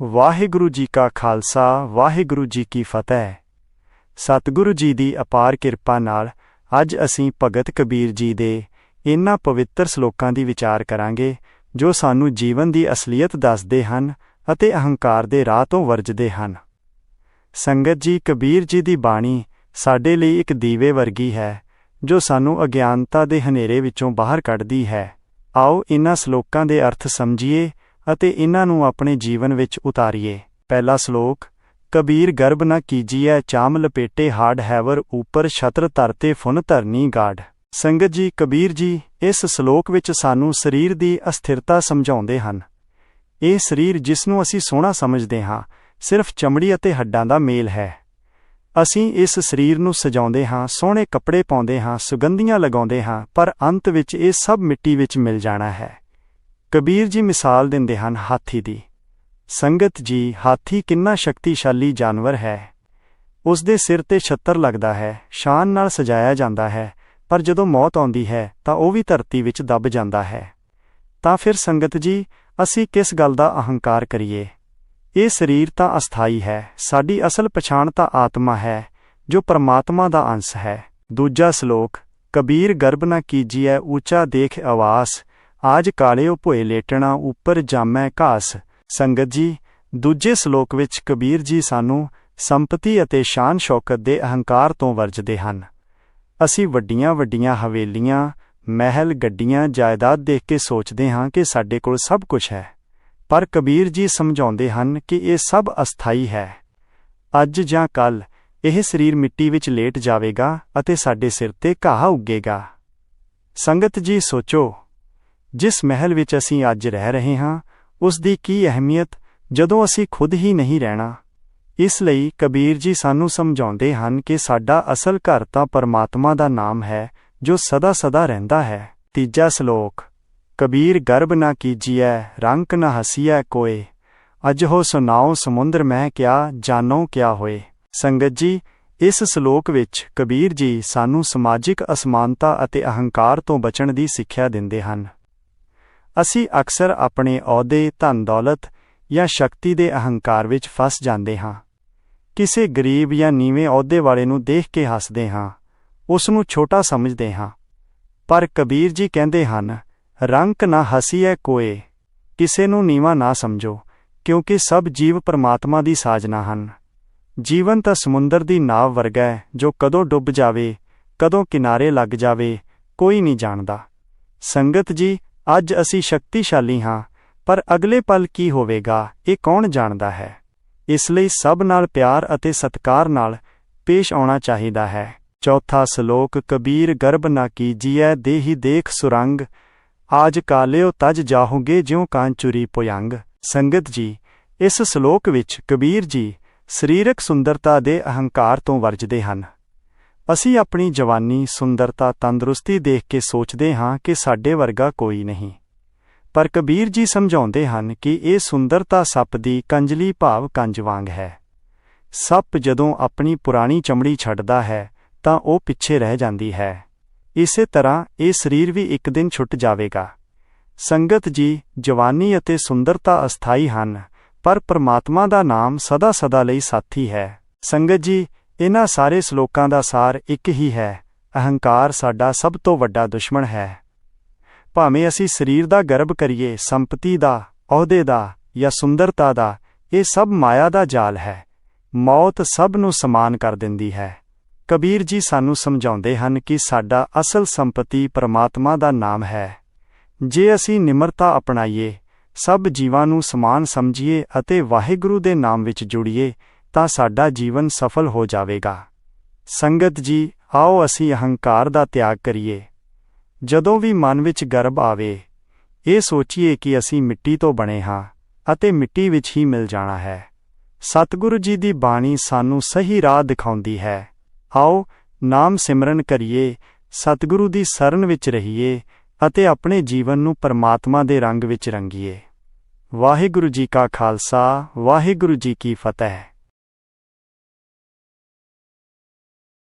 ਵਾਹਿਗੁਰੂ ਜੀ ਕਾ ਖਾਲਸਾ, ਵਾਹਿਗੁਰੂ ਜੀ ਕੀ ਫਤਿਹ। ਸਤਿਗੁਰੂ ਜੀ ਦੀ ਅਪਾਰ ਕਿਰਪਾ ਨਾਲ ਅੱਜ ਅਸੀਂ ਭਗਤ ਕਬੀਰ ਜੀ ਦੇ ਇਨ੍ਹਾਂ ਪਵਿੱਤਰ ਸ਼ਲੋਕਾਂ ਦੀ ਵਿਚਾਰ ਕਰਾਂਗੇ, ਜੋ ਸਾਨੂੰ ਜੀਵਨ ਦੀ ਅਸਲੀਅਤ ਦੱਸਦੇ ਹਨ ਅਤੇ ਅਹੰਕਾਰ ਦੇ ਰਾਹ ਤੋਂ ਵਰਜਦੇ ਹਨ। ਸੰਗਤ ਜੀ, ਕਬੀਰ ਜੀ ਦੀ ਬਾਣੀ ਸਾਡੇ ਲਈ ਇੱਕ ਦੀਵੇ ਵਰਗੀ ਹੈ, ਜੋ ਸਾਨੂੰ ਅਗਿਆਨਤਾ ਦੇ ਹਨੇਰੇ ਵਿੱਚੋਂ ਬਾਹਰ ਕੱਢਦੀ ਹੈ। ਆਓ ਇਨ੍ਹਾਂ ਸ਼ਲੋਕਾਂ ਦੇ ਅਰਥ ਸਮਝੀਏ ਅਤੇ ਇਹਨਾਂ ਨੂੰ ਆਪਣੇ ਜੀਵਨ ਵਿੱਚ ਉਤਾਰੀਏ। ਪਹਿਲਾ ਸ਼ਲੋਕ, ਕਬੀਰ ਗਰਭ ਨਾ ਕੀਜੀਐ, ਚਾਮ ਲਪੇਟੇ ਹਾੜ ਹੈਵਰ, ਉਪਰ ਛਤਰ ਧਰਤੇ ਫੁਨ ਧਰਨੀ ਗਾੜ। ਸੰਗਤ ਜੀ, ਕਬੀਰ ਜੀ, ਇਸ ਸ਼ਲੋਕ ਵਿੱਚ ਸਾਨੂੰ ਸਰੀਰ ਦੀ ਅਸਥਿਰਤਾ ਸਮਝਾਉਂਦੇ ਹਨ। ਇਹ ਸਰੀਰ ਜਿਸ ਨੂੰ ਅਸੀਂ ਸੋਹਣਾ ਸਮਝਦੇ ਹਾਂ, ਸਿਰਫ ਚਮੜੀ ਅਤੇ ਹੱਡਾਂ ਦਾ ਮੇਲ ਹੈ। ਅਸੀਂ ਇਸ ਸਰੀਰ ਨੂੰ ਸਜਾਉਂਦੇ ਹਾਂ, ਸੋਹਣੇ ਕੱਪੜੇ ਪਾਉਂਦੇ ਹਾਂ, ਸੁਗੰਧੀਆਂ ਲਗਾਉਂਦੇ ਹਾਂ, ਪਰ ਅੰਤ ਵਿੱਚ ਇਹ ਸਭ ਮਿੱਟੀ ਵਿੱਚ ਮਿਲ ਜਾਣਾ ਹੈ। ਕਬੀਰ ਜੀ ਮਿਸਾਲ ਦਿੰਦੇ ਹਨ ਹਾਥੀ ਦੀ। ਸੰਗਤ ਜੀ, ਹਾਥੀ ਕਿੰਨਾ ਸ਼ਕਤੀਸ਼ਾਲੀ ਜਾਨਵਰ ਹੈ। ਉਸ ਦੇ ਸਿਰ ਤੇ ਛੱਤਰ ਲੱਗਦਾ ਹੈ, ਸ਼ਾਨ ਨਾਲ ਸਜਾਇਆ ਜਾਂਦਾ ਹੈ, ਪਰ ਜਦੋਂ ਮੌਤ ਆਉਂਦੀ ਹੈ, ਤਾਂ ਉਹ ਵੀ ਧਰਤੀ ਵਿੱਚ ਦਬ ਜਾਂਦਾ ਹੈ। ਤਾਂ ਫਿਰ ਸੰਗਤ ਜੀ, ਅਸੀਂ ਕਿਸ ਗੱਲ ਦਾ ਅਹੰਕਾਰ ਕਰੀਏ? ਇਹ ਸਰੀਰ ਤਾਂ ਅਸਥਾਈ ਹੈ, ਸਾਡੀ ਅਸਲ ਪਛਾਣ ਤਾਂ ਆਤਮਾ ਹੈ, ਜੋ ਪਰਮਾਤਮਾ ਦਾ ਅੰਸ਼ ਹੈ। ਦੂਜਾ ਸ਼ਲੋਕ, ਕਬੀਰ ਗਰਭ ਨਾ ਕੀਜੀਐ ਉੱਚਾ ਦੇਖ ਆਵਾਸ ਆਜ ਕਾਲਿਓ ਭੋਏ ਲੇਟਣਾ ਉੱਪਰ ਜਾਮੈ ਘਾਸ। ਸੰਗਤ ਜੀ, ਦੂਜੇ ਸ਼ਲੋਕ ਵਿੱਚ ਕਬੀਰ ਜੀ ਸਾਨੂੰ ਸੰਪਤੀ ਅਤੇ ਸ਼ਾਨ ਸ਼ੌਕਤ ਦੇ ਅਹੰਕਾਰ ਤੋਂ ਵਰਜਦੇ ਹਨ। ਅਸੀਂ ਵੱਡੀਆਂ ਵੱਡੀਆਂ ਹਵੇਲੀਆਂ, ਮਹਿਲ ਗੱਡੀਆਂ ਜਾਇਦਾਦ ਦੇਖ ਕੇ ਸੋਚਦੇ ਹਾਂ ਕਿ ਸਾਡੇ ਕੋਲ ਸਭ ਕੁਝ ਹੈ। ਪਰ ਕਬੀਰ ਜੀ ਸਮਝਾਉਂਦੇ ਹਨ ਕਿ ਇਹ ਸਭ ਅਸਥਾਈ ਹੈ। ਅੱਜ ਜਾਂ ਕੱਲ ਇਹ ਸਰੀਰ ਮਿੱਟੀ ਵਿੱਚ ਲੇਟ ਜਾਵੇਗਾ ਅਤੇ ਸਾਡੇ ਸਿਰ ਤੇ ਘਾਹ ਉੱਗੇਗਾ। ਸੰਗਤ ਜੀ, ਸੋਚੋ ਜਿਸ ਮਹਿਲ ਵਿੱਚ ਅਸੀਂ ਅੱਜ ਰਹਿ ਰਹੇ ਹਾਂ, ਉਸ ਦੀ ਕੀ ਅਹਿਮੀਅਤ ਜਦੋਂ ਅਸੀਂ ਖੁਦ ਹੀ ਨਹੀਂ ਰਹਿਣਾ। ਇਸ ਲਈ ਕਬੀਰ ਜੀ ਸਾਨੂੰ ਸਮਝਾਉਂਦੇ ਹਨ ਕਿ ਸਾਡਾ ਅਸਲ ਘਰ ਤਾਂ ਪਰਮਾਤਮਾ ਦਾ ਨਾਮ ਹੈ, ਜੋ ਸਦਾ ਸਦਾ ਰਹਿੰਦਾ ਹੈ। ਤੀਜਾ ਸ਼ਲੋਕ, ਕਬੀਰ ਗਰਭ ਨਾ ਕੀਜੀਐ, ਰੰਕ ਨਾ ਹਸੀਐ ਕੋਏ। ਅਜ ਹੋ ਸੁਨਾਓ ਸਮੁੰਦਰ ਮਹਿ ਕਿਆ, ਜਾਨੋ ਕਿਆ ਹੋਏ। ਸੰਗਤ ਜੀ, ਇਸ ਸ਼ਲੋਕ ਵਿੱਚ ਕਬੀਰ ਜੀ ਸਾਨੂੰ ਸਮਾਜਿਕ ਅਸਮਾਨਤਾ ਅਤੇ ਅਹੰਕਾਰ ਤੋਂ ਬਚਣ ਦੀ ਸਿੱਖਿਆ ਦਿੰਦੇ ਹਨ। ਅਸੀਂ ਅਕਸਰ ਆਪਣੇ ਅਹੁਦੇ, ਧਨ ਦੌਲਤ ਜਾਂ ਸ਼ਕਤੀ ਦੇ ਅਹੰਕਾਰ ਵਿੱਚ ਫਸ ਜਾਂਦੇ ਹਾਂ। ਕਿਸੇ ਗਰੀਬ ਜਾਂ ਨੀਵੇਂ ਅਹੁਦੇ ਵਾਲੇ ਨੂੰ ਦੇਖ ਕੇ ਹੱਸਦੇ ਹਾਂ। ਉਸ ਨੂੰ ਛੋਟਾ ਸਮਝਦੇ ਹਾਂ। ਪਰ ਕਬੀਰ ਜੀ ਕਹਿੰਦੇ ਹਨ, ਰੰਕ ਨਾ ਹਸੀਏ ਕੋਏ। ਕਿਸੇ ਨੂੰ ਨੀਵਾ ਨਾ ਸਮਝੋ, ਕਿਉਂਕਿ ਸਭ ਜੀਵ ਪਰਮਾਤਮਾ ਦੀ ਸਾਜਨਾ ਹਨ। ਜੀਵਨ ਤਾਂ ਸਮੁੰਦਰ ਦੀ ਨਾਵ ਵਰਗਾ ਹੈ, ਜੋ ਕਦੋਂ ਡੁੱਬ ਜਾਵੇ, ਕਦੋਂ ਕਿਨਾਰੇ ਲੱਗ ਜਾਵੇ, ਕੋਈ ਨਹੀਂ ਜਾਣਦਾ। ਸੰਗਤ ਜੀ ਅੱਜ ਅਸੀਂ ਸ਼ਕਤੀਸ਼ਾਲੀ ਹਾਂ, ਪਰ ਅਗਲੇ ਪਲ ਕੀ ਹੋਵੇਗਾ, ਇਹ ਕੌਣ ਜਾਣਦਾ ਹੈ? ਇਸ ਲਈ ਸਭ ਨਾਲ ਪਿਆਰ ਅਤੇ ਸਤਿਕਾਰ ਨਾਲ ਪੇਸ਼ ਆਉਣਾ ਚਾਹੀਦਾ ਹੈ। ਚੌਥਾ ਸ਼ਲੋਕ, ਕਬੀਰ ਗਰਭ ਨਾ ਕੀਜੀਐ, ਦੇਹੀ ਦੇਖ ਸੁਰੰਗ, ਆਜ ਕਾਲਿਓ ਤਜ ਜਾਹੋਗੇ ਜਿਉ ਕਾਂਚੁਰੀ ਪੁਯੰਗ। ਸੰਗਤ ਜੀ, ਇਸ ਸ਼ਲੋਕ ਵਿੱਚ ਕਬੀਰ ਜੀ ਸਰੀਰਕ ਸੁੰਦਰਤਾ ਦੇ ਅਹੰਕਾਰ ਤੋਂ ਵਰਜਦੇ ਹਨ। ਅਸੀਂ ਆਪਣੀ ਜਵਾਨੀ, ਸੁੰਦਰਤਾ, ਤੰਦਰੁਸਤੀ ਦੇਖ ਕੇ ਸੋਚਦੇ ਹਾਂ ਕਿ ਸਾਡੇ ਵਰਗਾ ਕੋਈ ਨਹੀਂ। ਪਰ ਕਬੀਰ ਜੀ ਸਮਝਾਉਂਦੇ ਹਨ ਕਿ ਇਹ ਸੁੰਦਰਤਾ ਸੱਪ ਦੀ ਕੰਜਲੀ ਭਾਵ ਕੰਜ ਵਾਂਗ ਹੈ। ਸੱਪ ਜਦੋਂ ਆਪਣੀ ਪੁਰਾਣੀ ਚਮੜੀ ਛੱਡਦਾ ਹੈ, ਤਾਂ ਉਹ ਪਿੱਛੇ ਰਹਿ ਜਾਂਦੀ ਹੈ। ਇਸੇ ਤਰ੍ਹਾਂ ਇਹ ਸਰੀਰ ਵੀ ਇੱਕ ਦਿਨ ਛੁੱਟ ਜਾਵੇਗਾ। ਸੰਗਤ ਜੀ, ਜਵਾਨੀ ਅਤੇ ਸੁੰਦਰਤਾ ਅਸਥਾਈ ਹਨ, ਪਰ ਪ੍ਰਮਾਤਮਾ ਦਾ ਨਾਮ ਸਦਾ ਸਦਾ ਲਈ ਸਾਥੀ ਹੈ। ਸੰਗਤ ਜੀ ਇਹਨਾਂ ਸਾਰੇ ਸ਼ਲੋਕਾਂ ਦਾ ਸਾਰ ਇੱਕ ਹੀ ਹੈ, ਅਹੰਕਾਰ ਸਾਡਾ ਸਭ ਤੋਂ ਵੱਡਾ ਦੁਸ਼ਮਣ ਹੈ। ਭਾਵੇਂ ਅਸੀਂ ਸਰੀਰ ਦਾ ਗਰਭ ਕਰੀਏ, ਸੰਪਤੀ ਦਾ, ਅਹੁਦੇ ਦਾ ਜਾਂ ਸੁੰਦਰਤਾ ਦਾ, ਇਹ ਸਭ ਮਾਇਆ ਦਾ ਜਾਲ ਹੈ। ਮੌਤ ਸਭ ਨੂੰ ਸਮਾਨ ਕਰ ਦਿੰਦੀ ਹੈ। ਕਬੀਰ ਜੀ ਸਾਨੂੰ ਸਮਝਾਉਂਦੇ ਹਨ ਕਿ ਸਾਡਾ ਅਸਲ ਸੰਪਤੀ ਪਰਮਾਤਮਾ ਦਾ ਨਾਮ ਹੈ। ਜੇ ਅਸੀਂ ਨਿਮਰਤਾ ਅਪਣਾਈਏ, ਸਭ ਜੀਵਾਂ ਨੂੰ ਸਮਾਨ ਸਮਝੀਏ ਅਤੇ ਵਾਹਿਗੁਰੂ ਦੇ ਨਾਮ ਵਿੱਚ ਜੁੜੀਏ ਤਾਂ ਸਾਡਾ ਜੀਵਨ ਸਫਲ ਹੋ ਜਾਵੇਗਾ। ਸੰਗਤ ਜੀ, ਆਓ ਅਸੀਂ ਅਹੰਕਾਰ ਦਾ ਤਿਆਗ ਕਰੀਏ। ਜਦੋਂ ਵੀ ਮਨ ਵਿੱਚ ਗਰਭ ਆਵੇ, ਇਹ ਸੋਚੀਏ ਕਿ ਅਸੀਂ ਮਿੱਟੀ ਤੋਂ ਬਣੇ ਹਾਂ ਅਤੇ ਮਿੱਟੀ ਵਿੱਚ ਹੀ ਮਿਲ ਜਾਣਾ ਹੈ। ਸਤਿਗੁਰੂ ਜੀ ਦੀ ਬਾਣੀ ਸਾਨੂੰ ਸਹੀ ਰਾਹ ਦਿਖਾਉਂਦੀ ਹੈ। ਆਓ, ਨਾਮ ਸਿਮਰਨ ਕਰੀਏ, ਸਤਿਗੁਰੂ ਦੀ ਸ਼ਰਨ ਵਿੱਚ ਰਹੀਏ ਅਤੇ ਆਪਣੇ ਜੀਵਨ ਨੂੰ ਪਰਮਾਤਮਾ ਦੇ ਰੰਗ ਵਿੱਚ ਰੰਗੀਏ। ਵਾਹਿਗੁਰੂ ਜੀ ਕਾ ਖਾਲਸਾ, ਵਾਹਿਗੁਰੂ ਜੀ ਕੀ ਫਤਿਹ।